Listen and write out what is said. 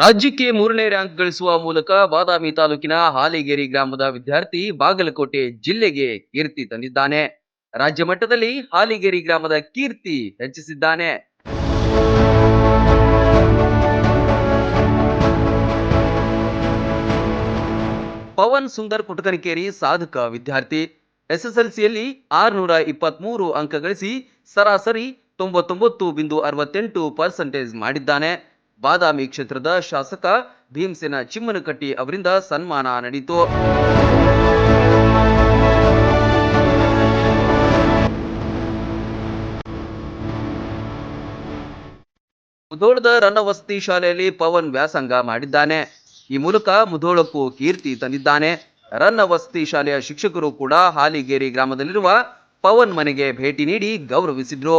ರಾಜ್ಯಕ್ಕೆ ಮೂರನೇ ರ್ಯಾಂಕ್ ಗಳಿಸುವ ಮೂಲಕ ಬಾದಾಮಿ ತಾಲೂಕಿನ ಹಾಲಿಗೇರಿ ಗ್ರಾಮದ ವಿದ್ಯಾರ್ಥಿ ಬಾಗಲಕೋಟೆ ಜಿಲ್ಲೆಗೆ ಕೀರ್ತಿ ತಂದಿದ್ದಾನೆ. ರಾಜ್ಯ ಮಟ್ಟದಲ್ಲಿ ಹಾಲಿಗೇರಿ ಗ್ರಾಮದ ಕೀರ್ತಿ ಹೆಚ್ಚಿಸಿದ್ದಾನೆ. ಪವನ್ ಸುಂದರ್ ಕುಟಕನಕೇರಿ ಸಾಧಕ ವಿದ್ಯಾರ್ಥಿ. ಎಸ್ಎಸ್ಎಲ್ಸಿಯಲ್ಲಿ ಆರುನೂರ ಇಪ್ಪತ್ಮೂರು ಅಂಕ ಗಳಿಸಿ ಸರಾಸರಿ ತೊಂಬತ್ತೊಂಬತ್ತು ಬಿಂದು ಅರವತ್ತೆಂಟು ಪರ್ಸೆಂಟೇಜ್ ಮಾಡಿದ್ದಾನೆ. ಬಾದಾಮಿ ಕ್ಷೇತ್ರದ ಶಾಸಕ ಭೀಮಸೇನ ಚಿಮ್ಮನಕಟ್ಟಿ ಅವರಿಂದ ಸನ್ಮಾನ ನಡೆಯಿತು ಮುಧೋಳದ ರನ್ನವಸ್ತಿ ಶಾಲೆಯಲ್ಲಿ ಪವನ್ ವ್ಯಾಸಂಗ ಮಾಡಿದ್ದಾನೆ. ಈ ಮೂಲಕ ಮುಧೋಳಕ್ಕೂ ಕೀರ್ತಿ ತಂದಿದ್ದಾನೆ. ರನ್ನ ವಸತಿ ಶಾಲೆಯ ಶಿಕ್ಷಕರು ಕೂಡ ಹಾಲಿಗೇರಿ ಗ್ರಾಮದಲ್ಲಿರುವ ಪವನ್ ಮನೆಗೆ ಭೇಟಿ ನೀಡಿ ಗೌರವಿಸಿದ್ರು.